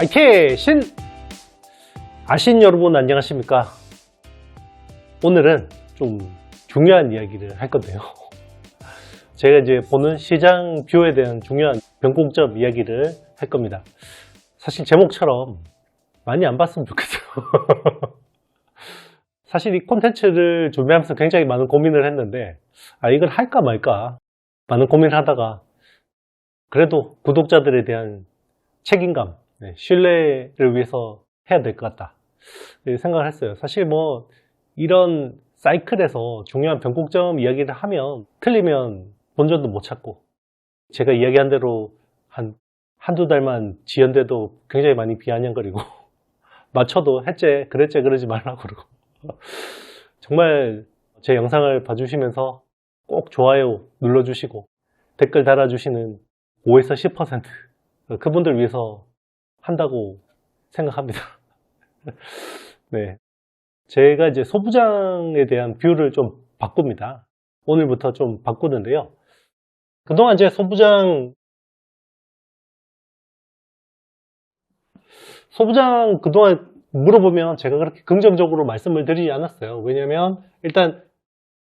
아이케 신 아신 여러분 안녕하십니까? 오늘은 좀 중요한 이야기를 할 건데요. 제가 이제 보는 시장 뷰에 대한 중요한 변곡점 이야기를 할 겁니다. 사실 제목처럼 많이 안 봤으면 좋겠어요. 사실 이 콘텐츠를 준비하면서 굉장히 많은 고민을 했는데 아 이걸 할까 말까 많은 고민을 하다가 그래도 구독자들에 대한 책임감, 네, 신뢰를 위해서 해야 될 것 같다 네, 생각을 했어요. 사실 뭐 이런 사이클에서 중요한 변곡점 이야기를 하면 틀리면 본전도 못 찾고 제가 이야기한 대로 한 한두 달만 지연돼도 굉장히 많이 비아냥거리고 맞춰도 했째 그랬째 그러지 말라고 그러고 정말 제 영상을 봐주시면서 꼭 좋아요 눌러주시고 댓글 달아주시는 5에서 10% 그분들 위해서 한다고 생각합니다. 네. 제가 이제 소부장에 대한 뷰를 좀 바꿉니다. 오늘부터 좀 바꾸는데요. 그동안 제 소부장, 소부장 그동안 물어보면 제가 그렇게 긍정적으로 말씀을 드리지 않았어요. 왜냐면 일단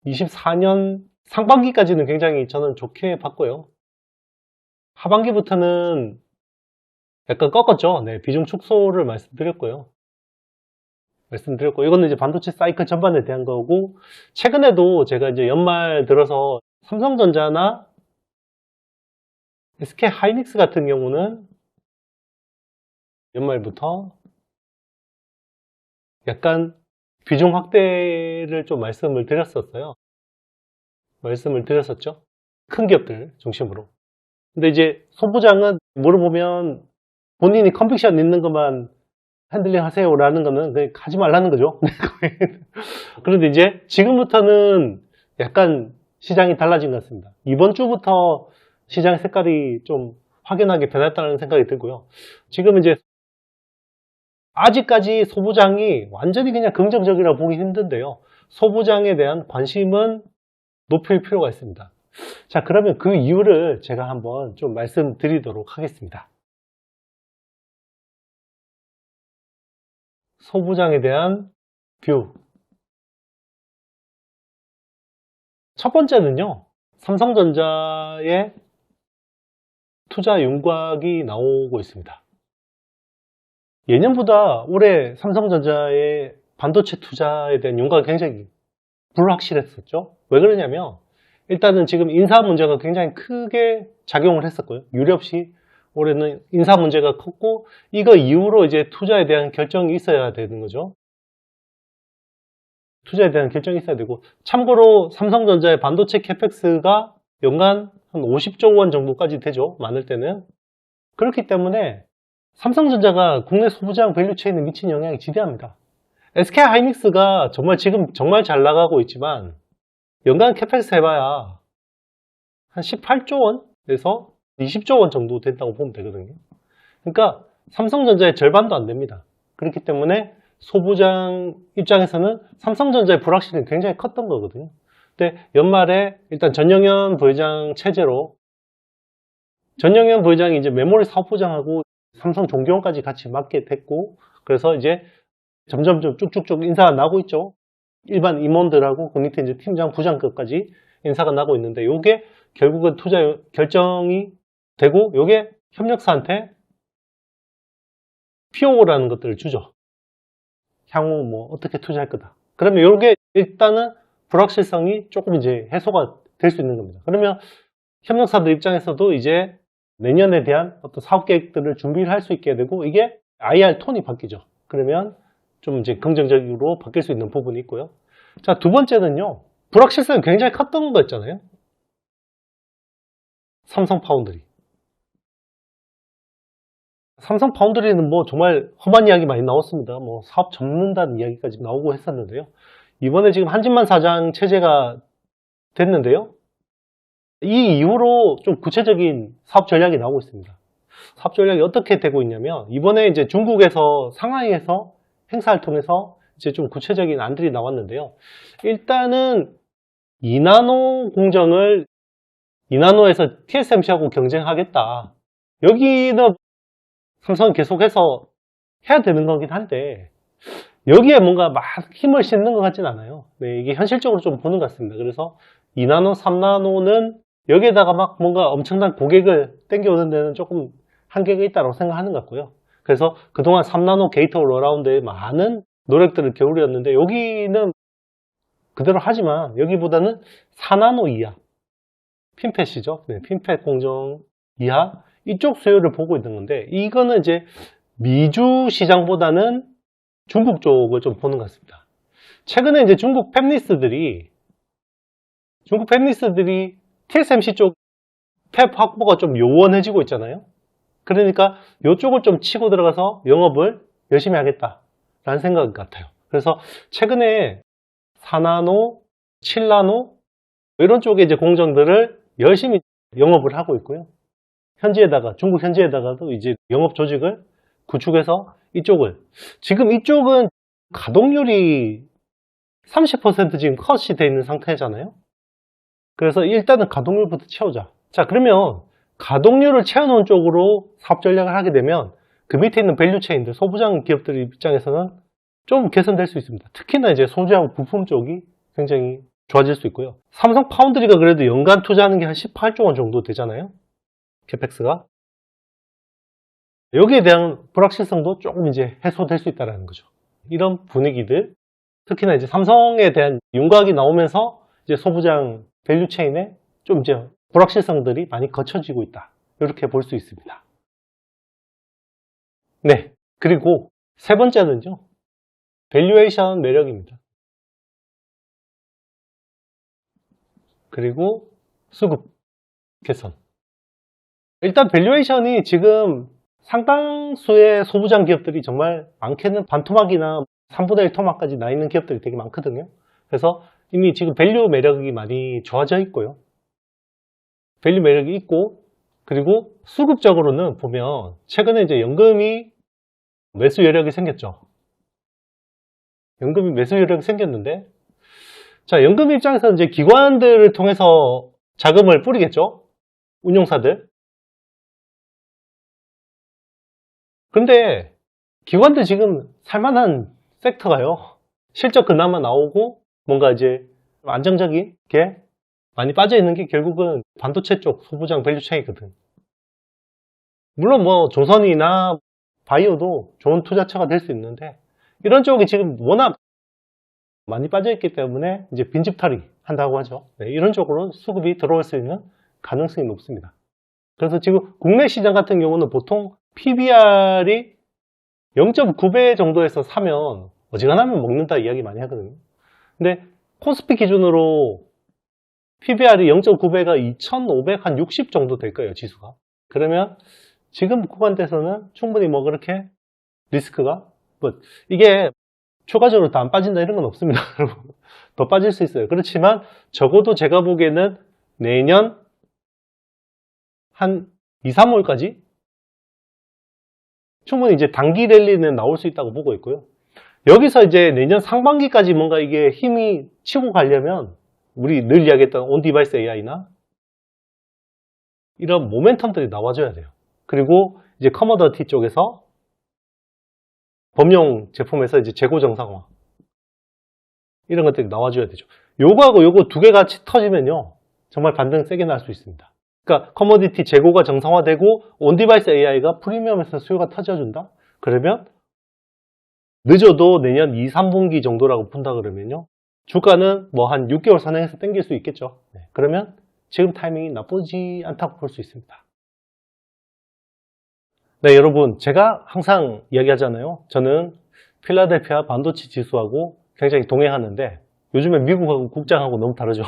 24년 상반기까지는 굉장히 저는 좋게 봤고요. 하반기부터는 약간 꺾었죠. 네, 비중 축소를 말씀드렸고요. 말씀드렸고, 이거는 이제 반도체 사이클 전반에 대한 거고, 최근에도 제가 이제 연말 들어서 삼성전자나 SK 하이닉스 같은 경우는 연말부터 약간 비중 확대를 좀 말씀을 드렸었어요. 말씀을 드렸었죠. 큰 기업들 중심으로. 근데 이제 소부장은 물어보면 본인이 컨빅션 있는 것만 핸들링 하세요라는 거는 그냥 하지 말라는 거죠. 그런데 이제 지금부터는 약간 시장이 달라진 것 같습니다. 이번 주부터 시장의 색깔이 좀 확연하게 변했다는 생각이 들고요. 지금 이제 아직까지 소부장이 완전히 그냥 긍정적이라고 보기 힘든데요. 소부장에 대한 관심은 높일 필요가 있습니다. 자, 그러면 그 이유를 제가 한번 좀 말씀드리도록 하겠습니다. 소부장에 대한 뷰. 첫 번째는요, 삼성전자의 투자 윤곽이 나오고 있습니다. 예년보다 올해 삼성전자의 반도체 투자에 대한 윤곽이 굉장히 불확실했었죠. 왜 그러냐면, 일단은 지금 인사 문제가 굉장히 크게 작용을 했었고요. 유례 없이 올해는 인사 문제가 컸고 이거 이후로 이제 투자에 대한 결정이 있어야 되는 거죠. 투자에 대한 결정이 있어야 되고 참고로 삼성전자의 반도체 캐펙스가 연간 한 50조 원 정도까지 되죠. 많을 때는. 그렇기 때문에 삼성전자가 국내 소부장 밸류체인에 미친 영향이 지대합니다. SK 하이닉스가 정말 지금 정말 잘 나가고 있지만 연간 캐펙스 해봐야 한 18조 원에서 20조 원 정도 된다고 보면 되거든요. 그러니까 삼성전자의 절반도 안 됩니다. 그렇기 때문에 소부장 입장에서는 삼성전자의 불확실이 굉장히 컸던 거거든요. 근데 연말에 일단 전영현 부회장 체제로 전영현 부회장이 이제 메모리 사업부장하고 삼성 종교원까지 같이 맡게 됐고 그래서 이제 점점 좀 쭉쭉쭉 인사가 나고 있죠. 일반 임원들하고 그 밑에 이제 팀장, 부장급까지 인사가 나고 있는데 요게 결국은 투자 결정이 되고 요게 협력사한테 PO라는 것들을 주죠. 향후 뭐 어떻게 투자할 거다. 그러면 요게 일단은 불확실성이 조금 이제 해소가 될 수 있는 겁니다. 그러면 협력사들 입장에서도 이제 내년에 대한 어떤 사업 계획들을 준비를 할 수 있게 되고 이게 IR 톤이 바뀌죠. 그러면 좀 이제 긍정적으로 바뀔 수 있는 부분이 있고요. 자, 두 번째는요. 불확실성이 굉장히 컸던 거 있잖아요. 삼성 파운드리. 삼성 파운드리는 뭐 정말 험한 이야기 많이 나왔습니다. 뭐 사업 접는다는 이야기까지 나오고 했었는데요. 이번에 지금 한진만 사장 체제가 됐는데요. 이 이후로 좀 구체적인 사업 전략이 나오고 있습니다. 사업 전략이 어떻게 되고 있냐면 이번에 이제 중국에서 상하이에서 행사를 통해서 이제 좀 구체적인 안들이 나왔는데요. 일단은 2나노 공정을 2나노에서 TSMC하고 경쟁하겠다. 여기는 삼성은 계속해서 해야 되는 거긴 한데 여기에 뭔가 막 힘을 싣는 것 같진 않아요. 네, 이게 현실적으로 좀 보는 것 같습니다. 그래서 2나노, 3나노는 여기에다가 막 뭔가 엄청난 고객을 땡겨오는 데는 조금 한계가 있다고 생각하는 것 같고요. 그래서 그동안 3나노 게이트 올라운드에 많은 노력들을 겨울이었는데 여기는 그대로 하지만 여기보다는 4나노 이하 핀펫이죠. 네, 핀펫 공정 이하 이쪽 수요를 보고 있는 건데 이거는 이제 미주 시장보다는 중국 쪽을 좀 보는 것 같습니다. 최근에 이제 중국 팹리스들이 중국 팹리스들이 TSMC 쪽 팹 확보가 좀 요원해지고 있잖아요. 그러니까 이쪽을 좀 치고 들어가서 영업을 열심히 하겠다라는 생각 같아요. 그래서 최근에 4나노, 7나노 이런 쪽에 이제 공정들을 열심히 영업을 하고 있고요. 현지에다가 중국 현지에다가도 이제 영업 조직을 구축해서 이쪽을 지금 이쪽은 가동률이 30% 지금 컷이 되어 있는 상태잖아요. 그래서 일단은 가동률부터 채우자. 자 그러면 가동률을 채워놓은 쪽으로 사업 전략을 하게 되면 그 밑에 있는 밸류 체인들 소부장 기업들 입장에서는 좀 개선될 수 있습니다. 특히나 이제 소재하고 부품 쪽이 굉장히 좋아질 수 있고요. 삼성 파운드리가 그래도 연간 투자하는 게 한 18조 원 정도 되잖아요. 캐펙스가. 여기에 대한 불확실성도 조금 이제 해소될 수 있다는 거죠. 이런 분위기들, 특히나 이제 삼성에 대한 윤곽이 나오면서 이제 소부장 밸류 체인에 좀 이제 불확실성들이 많이 거쳐지고 있다. 이렇게 볼 수 있습니다. 네. 그리고 세 번째는요. 밸류에이션 매력입니다. 그리고 수급 개선. 일단 밸류에이션이 지금 상당수의 소부장 기업들이 정말 많게는 반토막이나 3분의 1 토막까지 나 있는 기업들이 되게 많거든요. 그래서 이미 지금 밸류 매력이 많이 좋아져 있고요. 밸류 매력이 있고 그리고 수급적으로는 보면 최근에 이제 연금이 매수 여력이 생겼죠. 연금이 매수 여력이 생겼는데 자 연금 입장에서는 이제 기관들을 통해서 자금을 뿌리겠죠. 운용사들. 근데 기관들 지금 살만한 섹터가요. 실적 그나마 나오고 뭔가 이제 안정적이게 많이 빠져 있는 게 결국은 반도체 쪽 소부장 밸류체이거든. 물론 뭐 조선이나 바이오도 좋은 투자처가 될 수 있는데 이런 쪽이 지금 워낙 많이 빠져 있기 때문에 이제 빈집털이 한다고 하죠. 네, 이런 쪽으로 수급이 들어올 수 있는 가능성이 높습니다. 그래서 지금 국내 시장 같은 경우는 보통 PBR이 0.9배 정도에서 사면 어지간하면 먹는다 이야기 많이 하거든요. 근데 코스피 기준으로 PBR이 0.9배가 2,560 정도 될 거예요, 지수가. 그러면 지금 구간대에서는 충분히 뭐 그렇게 리스크가 뭐 이게 추가적으로 더안 빠진다 이런 건 없습니다. 더 빠질 수 있어요. 그렇지만 적어도 제가 보기에는 내년 한 2, 3월까지 충분히 이제 단기 랠리는 나올 수 있다고 보고 있고요. 여기서 이제 내년 상반기까지 뭔가 이게 힘이 치고 가려면 우리 늘 이야기했던 온 디바이스 AI나 이런 모멘텀들이 나와줘야 돼요. 그리고 이제 커머더티 쪽에서 범용 제품에서 이제 재고 정상화 이런 것들이 나와줘야 되죠. 요거하고 요거 두 개 같이 터지면요 정말 반등 세게 날 수 있습니다. 그러니까 커머디티 재고가 정상화되고 온디바이스 AI가 프리미엄에서 수요가 터져준다? 그러면 늦어도 내년 2, 3분기 정도라고 푼다 그러면요 주가는 뭐 한 6개월 선행해서 땡길 수 있겠죠. 네. 그러면 지금 타이밍이 나쁘지 않다고 볼 수 있습니다. 네, 여러분, 제가 항상 이야기하잖아요. 저는 필라델피아 반도체 지수하고 굉장히 동행하는데 요즘에 미국하고 국장하고 너무 다르죠.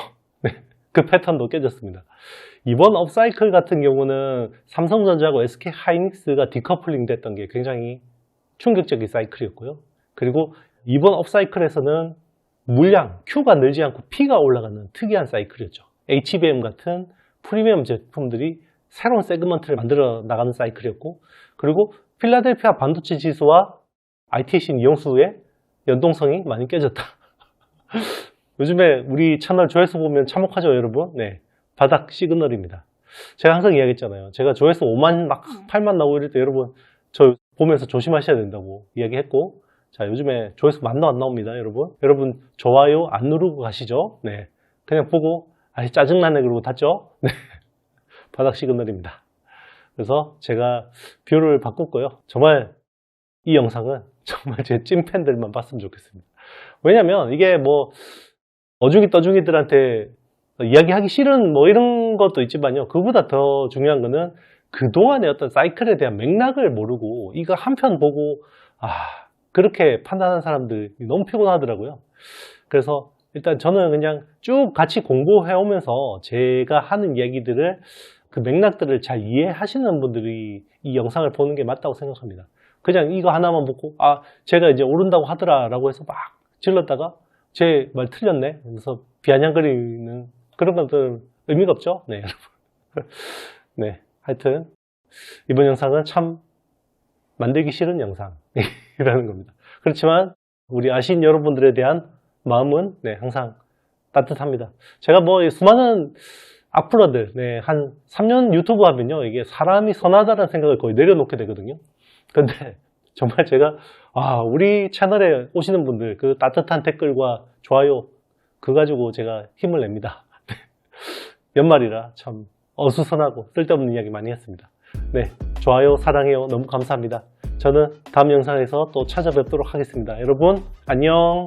네, 그 패턴도 깨졌습니다. 이번 업사이클 같은 경우는 삼성전자하고 SK 하이닉스가 디커플링 됐던 게 굉장히 충격적인 사이클이었고요. 그리고 이번 업사이클에서는 물량, Q가 늘지 않고 P가 올라가는 특이한 사이클이었죠. HBM 같은 프리미엄 제품들이 새로운 세그먼트를 만들어 나가는 사이클이었고 그리고 필라델피아 반도체 지수와 ITC 이용수의 연동성이 많이 깨졌다. 요즘에 우리 채널 조회수 보면 참혹하죠, 여러분? 네. 바닥 시그널입니다. 제가 항상 이야기했잖아요. 제가 조회수 5만 막 8만 나오고 이럴 때 여러분 저 보면서 조심하셔야 된다고 이야기했고 자 요즘에 조회수 만도 안 나옵니다 여러분. 여러분 좋아요 안 누르고 가시죠? 네. 그냥 보고 아 짜증나네 그러고 닫죠? 네. 바닥 시그널입니다. 그래서 제가 뷰를 바꿨고요. 정말 이 영상은 정말 제 찐팬들만 봤으면 좋겠습니다. 왜냐면 이게 뭐 어중이 떠중이들한테 이야기하기 싫은 뭐 이런 것도 있지만요 그보다 더 중요한 거는 그동안의 어떤 사이클에 대한 맥락을 모르고 이거 한 편 보고 아 그렇게 판단하는 사람들이 너무 피곤하더라고요. 그래서 일단 저는 그냥 쭉 같이 공부해 오면서 제가 하는 이야기들을 그 맥락들을 잘 이해하시는 분들이 이 영상을 보는 게 맞다고 생각합니다. 그냥 이거 하나만 보고 아 제가 이제 오른다고 하더라 라고 해서 막 질렀다가 제 말 틀렸네. 그래서 비아냥거리는 그런 것들 의미가 없죠. 네, 여러분. 네, 하여튼 이번 영상은 참 만들기 싫은 영상이라는 겁니다. 그렇지만 우리 아신 여러분들에 대한 마음은 네, 항상 따뜻합니다. 제가 뭐이 수많은 악플러들, 네, 한 3년 유튜브 하면요, 이게 사람이 선하다는 생각을 거의 내려놓게 되거든요. 근데 정말 제가, 아, 우리 채널에 오시는 분들, 그 따뜻한 댓글과 좋아요, 그거 가지고 제가 힘을 냅니다. 네. 연말이라 참 어수선하고 쓸데없는 이야기 많이 했습니다. 네, 좋아요, 사랑해요. 너무 감사합니다. 저는 다음 영상에서 또 찾아뵙도록 하겠습니다. 여러분, 안녕!